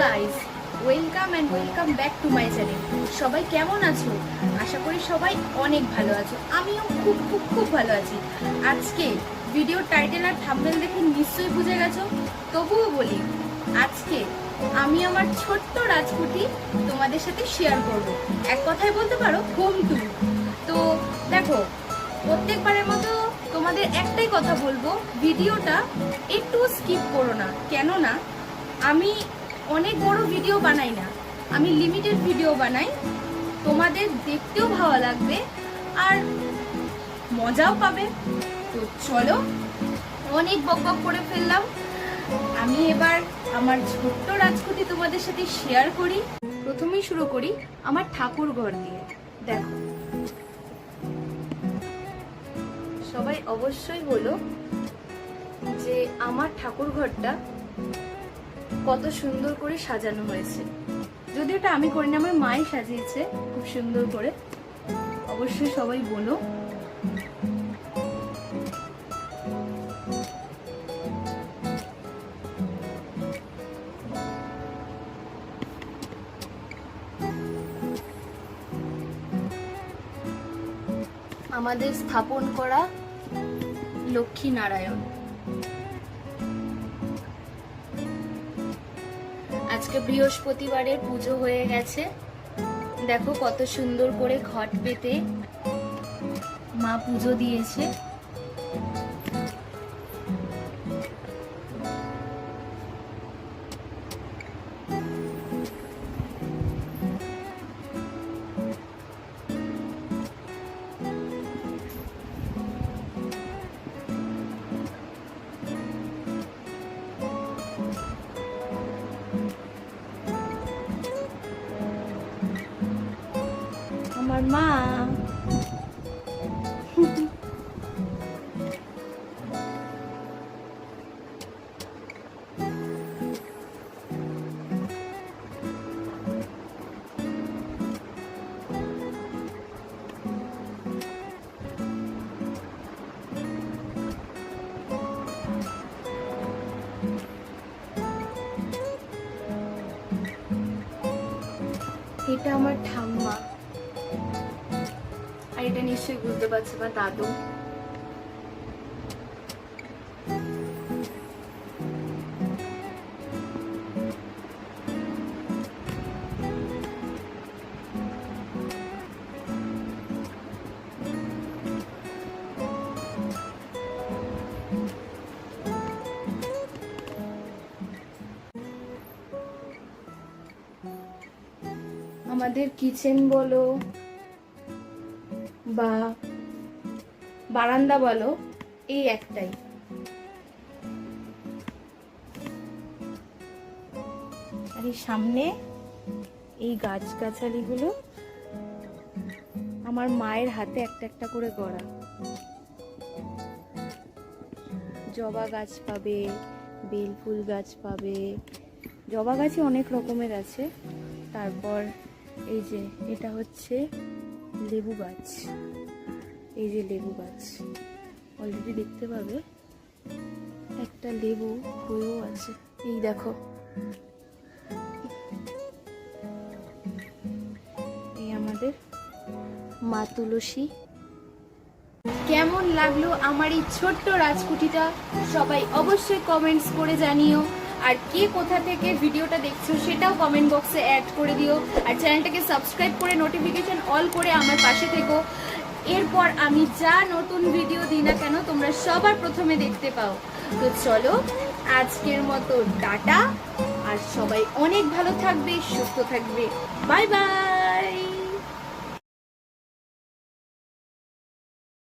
Guys welcome and welcome back to my channel সবাই কেমন আছো? আশা করি সবাই অনেক ভালো আছো। আমিও খুব খুব খুব ভালো আছি। আজকে ভিডিও টাইটেল আর থাম্বনেল দেখে নিশ্চয়ই বুঝে গেছো, তবুও বলি, আজকে আমি আমার ছোট্ট রাজকুটি তোমাদের সাথে শেয়ার করব। এক কথায় বলতে পারো হোম ট্যুর তো দেখো, প্রত্যেকবারের মতো তোমাদের একটাই কথা বলব ভিডিওটা একটু স্কিপ করো না। কেননা, আমি অনেক বড় ভিডিও বানাই না। আমি লিমিটেড ভিডিও বানাই। তোমাদের দেখতেও ভালো লাগবে আর মজাও পাবে। তো চলো, অনেক বক বক করে ফেললাম। আমি এবার আমার ছোট্ট রাজকুটি তোমাদের সাথে শেয়ার করি। প্রথমেই শুরু করি আমার ঠাকুর ঘর দিয়ে। দেখো। সবাই অবশ্যই বলো যে আমার ঠাকুর ঘরটা কত সুন্দর করে সাজানো হয়েছে। যদি এটা আমি করিনি আমার মাই সাজিয়েছে খুব সুন্দর করে। অবশ্যই সবাই বলো। আমাদের স্থাপন করা লক্ষ্মী নারায়ণ আজকে বৃহস্পতিবারের পুজো হয়ে গেছে। দেখো কত সুন্দর করে ঘট পেতে মা পুজো দিয়েছে। আমার মা এটা আমার ঠাম্মা আর এটা নিশ্চয়ই বুঝতে পারছ বা দাদু। আমাদের কিচেন বলো। বা বারান্দা বলো, এই একটাই। আর এই সামনে এই গাছগাছালিগুলো আমার মায়ের হাতে একটা একটা করে গড়া। জবা গাছ পাবে বেল ফুল গাছ পাবে। জবা গাছই অনেক রকমের আছে। তারপর এই যে, এটা হচ্ছে লেবু গাছ। এই যে লেবু গাছ। অলরেডি দেখতে পাবে, একটা লেবু হয়েও আছে। এই দেখো। এই আমাদের মা তুলসী। কেমন লাগল আমার এই ছোট্ট রাজকুটিটা? সবাই অবশ্যই কমেন্টস করে জানিও। আর কে কোথা থেকে ভিডিওটা দেখছ সেটাও কমেন্ট বক্সে অ্যাড করে দিও। আর চ্যানেলটাকে সাবস্ক্রাইব করে নোটিফিকেশন অল করে আমার পাশে থেকো। এরপর আমি যা নতুন ভিডিও দিই না কেন, তোমরা সবার প্রথমে দেখতে পাও। তো চলো, আজকের মতো ডাটা আর সবাই অনেক ভালো থাকবে, সুস্থ থাকবে। Bye bye